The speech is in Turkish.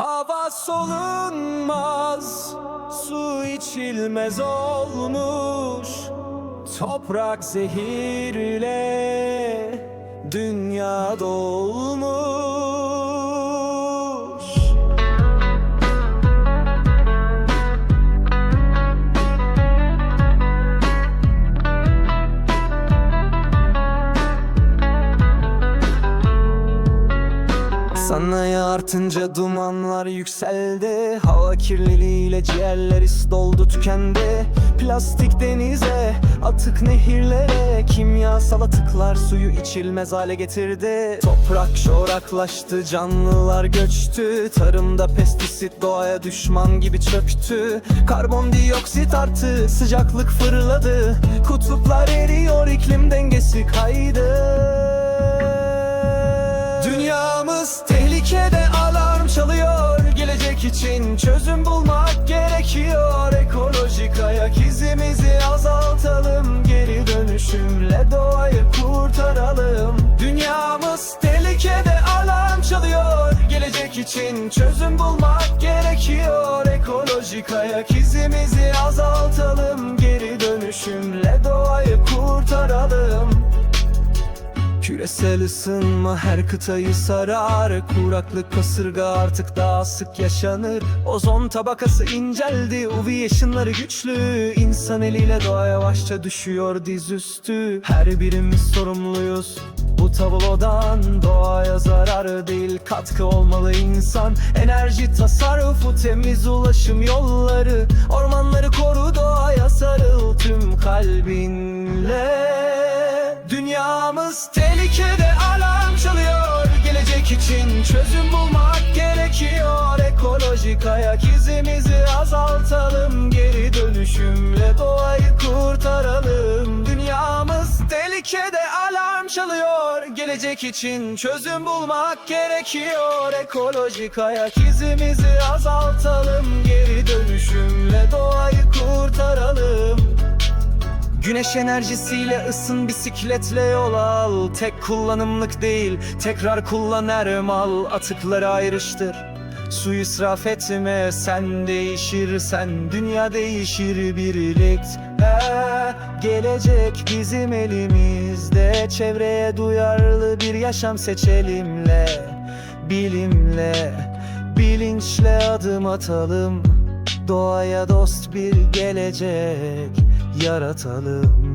Hava solunmaz, su içilmez olmuş. Toprak zehirle dünya dolmuş Sanayi artınca dumanlar yükseldi. Hava kirliliğiyle ciğerlerimiz doldu tükendi. Plastik denize, atık nehirlere. Kimyasal atıklar suyu içilmez hale getirdi. Toprak çoraklaştı, canlılar göçtü. Tarımda pestisit doğaya düşman gibi çöktü. Karbondioksit arttı, sıcaklık fırladı. Kutuplar eriyor, iklim dengesi kaydı çözüm bulmak gerekiyor. Ekolojik ayak izimizi azaltalım. Geri dönüşümle doğayı kurtaralım. Dünyamız tehlikede alarm çalıyor. Gelecek için çözüm bulmak gerekiyor. Ekolojik ayak izimizi azaltalım. Geri dönüşümle doğayı kurtaralım Küresel ısınma her kıtayı sarar. Kuraklık kasırga artık daha sık yaşanır. Ozon tabakası inceldi UV ışınları güçlü. İnsan eliyle doğa yavaşça düşüyor dizüstü Her birimiz sorumluyuz. Bu tablodan Doğaya zarar değil katkı olmalı insan. Enerji tasarrufu temiz ulaşım yolları. Ormanları koru doğaya sarıl Gelecek için çözüm bulmak gerekiyor. Ekolojik ayak izimizi azaltalım Geri dönüşümle doğayı kurtaralım. Dünyamız tehlikede alarm çalıyor. Gelecek için çözüm bulmak gerekiyor. Ekolojik ayak izimizi azaltalım Güneş enerjisiyle ısın bisikletle yol al. Tek kullanımlık değil tekrar kullan her mal Atıkları ayrıştır Su israf etme. Sen değişirsen Dünya değişir. Birlikte Gelecek bizim elimizde. Çevreye duyarlı bir yaşam seçelimle Bilimle, bilinçle adım atalım Doğaya dost bir gelecek yaratalım